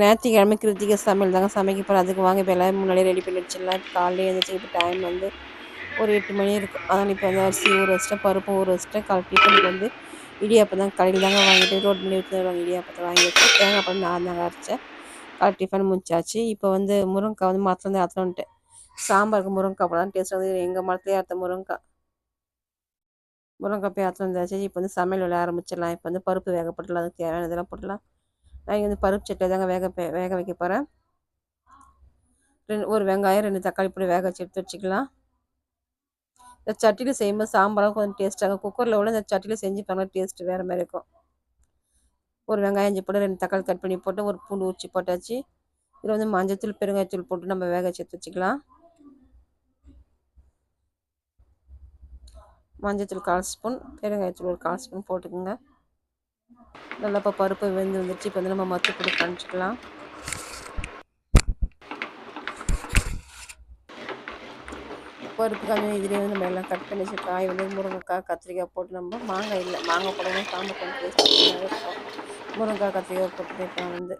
ஞாயிற்றுக்கிழமை கிருத்திகை சமையல் தாங்க சமைக்க போகிறோம் அதுக்கு வாங்க இப்போ எல்லாம் முன்னாடியே ரெடி பண்ணி வச்சிடலாம். இப்போ காலையில் எழுந்திரிச்சு இப்போ டைம் வந்து ஒரு எட்டு மணி இருக்கும். அதனால் இப்போ வந்து அரிசி ஊற வச்சுட்டேன் பருப்பு ஊற வச்சிட்டேன் கால் டிஃபனுக்கு வந்து இடியாப்பம் தான் கடையில் தாங்க வாங்கிட்டு ரோட் பண்ணி எடுத்து இடியாப்பத்தை வாங்கி வச்சு தேங்காய் பழம் நான் தாங்க அரைச்சேன். கால் டிஃபன் முடிச்சாச்சு. இப்போ வந்து முருங்கைக்காய் வந்து மரத்துலேருந்து அறுத்துட்டு சாம்பாருக்கு முருங்கைக்காய் பழம் டேஸ்ட் வந்து எங்கள் மரத்துலேயே அறுத்த முருங்கைக்காய். முருங்கைக்காய் போய் அறுத்து வந்தாச்சு. இப்போ வந்து சமையல் விளைய ஆரம்பிச்சிடலாம். இப்போ வந்து பருப்பு வேக போட்டுடலாம் அதுக்கு தேவையான இதெல்லாம் போட்டுடலாம். நான் இங்கே வந்து பருப்பு சட்டியை தாங்க வேக வேக வைக்க போகிறேன் ரெண்டு ஒரு வெங்காயம் ரெண்டு தக்காளி இப்படி வேக வச்சு எடுத்து வச்சுக்கலாம். இந்த சட்டியில் செய்யும்போது சாம்பாரும் கொஞ்சம் டேஸ்ட்டாக குக்கரில் விட இந்த சட்டியில் செஞ்சு பாருங்கள் டேஸ்ட் வேறு மாதிரி இருக்கும். ஒரு வெங்காயம் அஞ்சு போட்டு ரெண்டு தக்காளி கட் பண்ணி போட்டு ஒரு பூண்டு ஊற்றி போட்டாச்சு. இதில் வந்து மஞ்சத்தூள் பெருங்காயத்தூள் போட்டு நம்ம வேக வச்சு எடுத்து வச்சுக்கலாம். மஞ்சத்தூள் கால் ஸ்பூன் பெருங்காயத்தூள் ஒரு கால் ஸ்பூன் போட்டுக்கோங்க. நல்லா இப்போ பருப்பு வெந்து வந்துடுச்சு இப்போ வந்து நம்ம மத்து கொடுத்து அனுப்பிச்சிக்கலாம் பருப்பு காமி இதுலேயே வந்து நம்ம எல்லாம் கட் பண்ணி வச்சு காய் வந்து முருங்கைக்காய் கத்திரிக்காய் போட்டு நம்ம மாங்காய் இல்லை மாங்காய் போடவும் சாம்பார் கொண்டு டேஸ்ட் இருக்கும். முருங்கைக்காய் கத்திரிக்காய் போட்டு இப்போ வந்து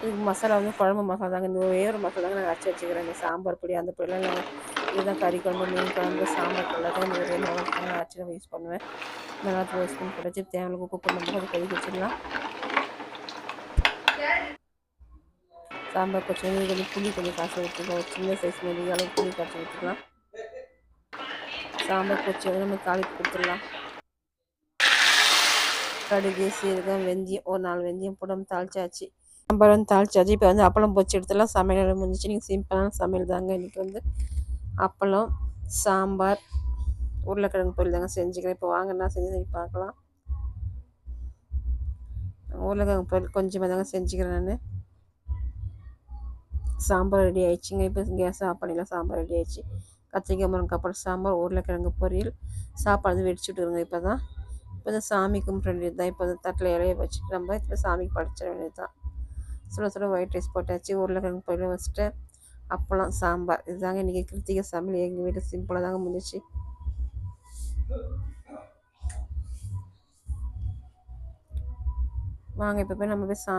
இதுக்கு மசாலா வந்து குழம்பு மசாலா தாங்க. இந்த வேறு மசாலா தாங்க நான் அரைச்சி வச்சுக்கிறேன். இந்த சாம்பார் பொடி அந்த பொடியெல்லாம் இதுதான் கறி குழம்பு மீன் குழம்பு சாம்பார் எல்லாத்தையும் இந்த ஒரே அரைச்சி யூஸ் பண்ணுவேன். மிளகாத்தூள் யூஸ் பண்ணி போட்டு தேவையான உப்பு பண்ணும்போது அது கொதிக்க வச்சிடலாம். சாம்பார் கொச்சி வந்து கொஞ்சம் புளி கொஞ்சம் காசு ஊற்றிக்கலாம் ஒரு சின்ன சைஸ் மாதிரி அளவு புளி காய்ச்சி ஊற்றிக்கலாம் சாம்பார் கொச்சி நம்ம தாளிப்பு கொடுத்துடலாம். கடுகு சீரகம் வெந்தயம் ஒரு நாலு வெந்தயம் போட்டு தாளிச்சாச்சு. சாம்பார் வந்து தாளிச்சாச்சு. இப்போ வந்து அப்பளம் பொச்சு எடுத்துலாம் சமையல் முடிஞ்சிச்சு. நீங்கள் சிம்பிளான சமையல் தாங்க. இன்றைக்கி வந்து அப்பளம் சாம்பார் உருளைக்கிழங்கு பொரியல் தாங்க செஞ்சுக்கிறேன். இப்போ வாங்க என்ன செஞ்சு பார்க்கலாம். உருளைக்கிழங்கு பொரியல் கொஞ்சமாக தாங்க செஞ்சுக்கிறேன் நான். சாம்பார் ரெடி ஆயிடுச்சுங்க. இப்போ கேஸ் ஆஃப் பண்ணிடலாம். சாம்பார் ரெடி ஆயிடுச்சு. கத்திரிக்காய் முருங்கக்காய் சாம்பார் உருளைக்கிழங்கு பொரியல். சாப்பாடு வெடிச்சுட்டுருங்க இப்போ தான். இப்போ தான் சாமி கும்பிட வேண்டியது தான். இப்போ வந்து தட்டில் இலைய வச்சுட்டு நம்ம இப்போ சாமிக்கு படைச்சிட வேண்டியது தான். சுட சுட ஒயிட் ரைஸ் போட்டாச்சு. உருளைக்கிழங்கு பொரியல் வச்சுட்டு அப்பளம் சாம்பார். இதுதாங்க இன்றைக்கி கிருத்திகை சமையல். எங்கள் வீட்டில் சிம்பிளாக தாங்க முடிஞ்சிச்சு. வாங்க இப்போ போய் நம்ம போய் சாமி